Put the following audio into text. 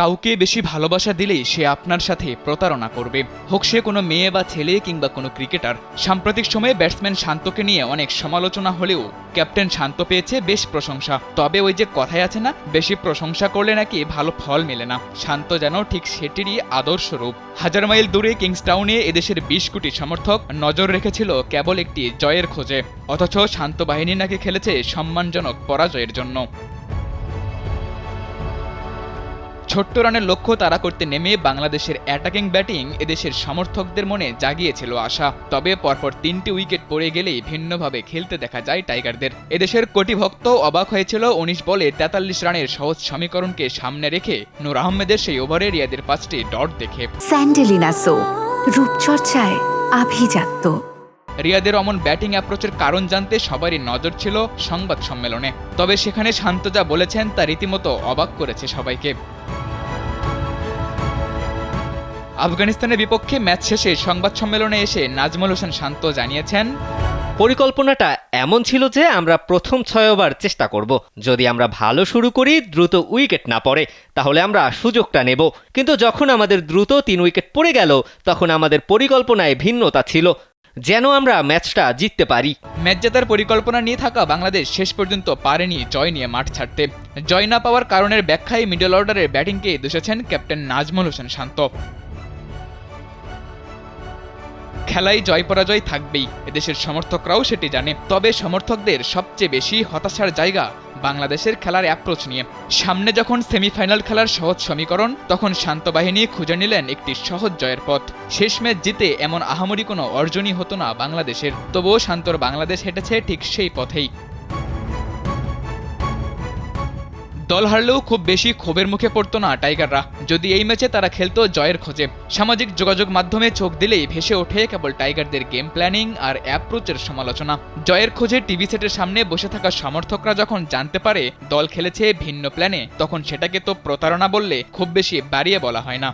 কাউকে বেশি ভালোবাসা দিলেই সে আপনার সাথে প্রতারণা করবে। হোক সে কোনো মেয়ে বা ছেলে কিংবা কোনো ক্রিকেটার। সাম্প্রতিক সময়ে ব্যাটসম্যান শান্তকে নিয়ে অনেক সমালোচনা হলেও ক্যাপ্টেন শান্ত পেয়েছে বেশ প্রশংসা। তবে ওই যে কথাই আছে না, বেশি প্রশংসা করলে নাকি ভালো ফল মেলে না। শান্ত যেন ঠিক সেটিরই আদর্শ রূপ হাজার মাইল দূরে কিংসটাউনে এদেশের বিশ কোটি সমর্থক নজর রেখেছিল কেবল একটি জয়ের খোঁজে। অথচ শান্ত বাহিনী নাকি খেলেছে সম্মানজনক পরাজয়ের জন্য। ছোট্ট রানের লক্ষ্য তারা করতে নেমে বাংলাদেশের অ্যাটাকিং ব্যাটিং এদেশের সমর্থকদের মনে জাগিয়েছিল আশা। তবে পরপর তিনটি উইকেট পড়ে গেলেই ভিন্নভাবে খেলতে দেখা যায় টাইগারদের। এদেশের কোটি ভক্ত অবাক হয়েছিল উনিশ বলে তেতাল্লিশ রানের সহজ সমীকরণকে সামনে রেখে নূর আহমেদের সেই ওভারে রিয়াদের পাঁচটি ডট দেখে। স্যান্ডেলিনা সো রূপচর্চায় আভিজাত্য। রিয়াদের অমন ব্যাটিং অ্যাপ্রোচের কারণ জানতে সবারই নজর ছিল সংবাদ সম্মেলনে। তবে সেখানে শান্ত যা বলেছেন তা রীতিমতো অবাক করেছে সবাইকে। আফগানিস্তানের বিপক্ষে ম্যাচ শেষে সংবাদ সম্মেলনে এসে নাজমুল হোসেন শান্ত জানিয়েছেন পরিকল্পনাটা এমন ছিল যে আমরা প্রথম ছয় ওভার চেষ্টা করব। যদি আমরা ভালো শুরু করি দ্রুত উইকেট না পড়ে তাহলে আমরা সুযোগটা নেব। কিন্তু যখন আমাদের দ্রুত তিন উইকেট পড়ে গেল তখন আমাদের পরিকল্পনায় ভিন্নতা ছিল যেন আমরা ম্যাচটা জিততে পারি। ম্যাচ জেতার পরিকল্পনা নিয়ে থাকা বাংলাদেশ শেষ পর্যন্ত পারেনি জয় নিয়ে মাঠ ছাড়তে। জয় না পাওয়ার কারণের ব্যাখ্যায় মিডল অর্ডারের ব্যাটিংকে দোষেছেন ক্যাপ্টেন নাজমুল হোসেন শান্ত। খেলায় জয় পরাজয় থাকবেই। এদেশের সমর্থকরাও সেটি জানে। তবে সমর্থকদের সবচেয়ে বেশি হতাশার জায়গা বাংলাদেশের খেলার অ্যাপ্রোচ নিয়ে। সামনে যখন সেমিফাইনাল খেলার সহজ সমীকরণ, তখন শান্ত বাহিনী খুঁজে নিলেন একটি সহজ জয়ের পথ। শেষ ম্যাচ জিতে এমন আহামরি কোনো অর্জনই হতো না বাংলাদেশের। তবুও শান্তর বাংলাদেশ হেঁটেছে ঠিক সেই পথেই। দল হারলেও খুব বেশি ক্ষোভের মুখে পড়তো না টাইগাররা। যদি এই ম্যাচে তারা খেলতো জয়ের খোঁজে। সামাজিক যোগাযোগ মাধ্যমে চোখ দিলেই ভেসে ওঠে কেবল টাইগারদের গেম প্ল্যানিং আর অ্যাপ্রোচের সমালোচনা। জয়ের খোঁজে টিভি সেটের সামনে বসে থাকা সমর্থকরা যখন জানতে পারে দল খেলেছে ভিন্ন প্ল্যানে তখন সেটাকে তো প্রতারণা বললে খুব বেশি বাড়িয়ে বলা হয় না।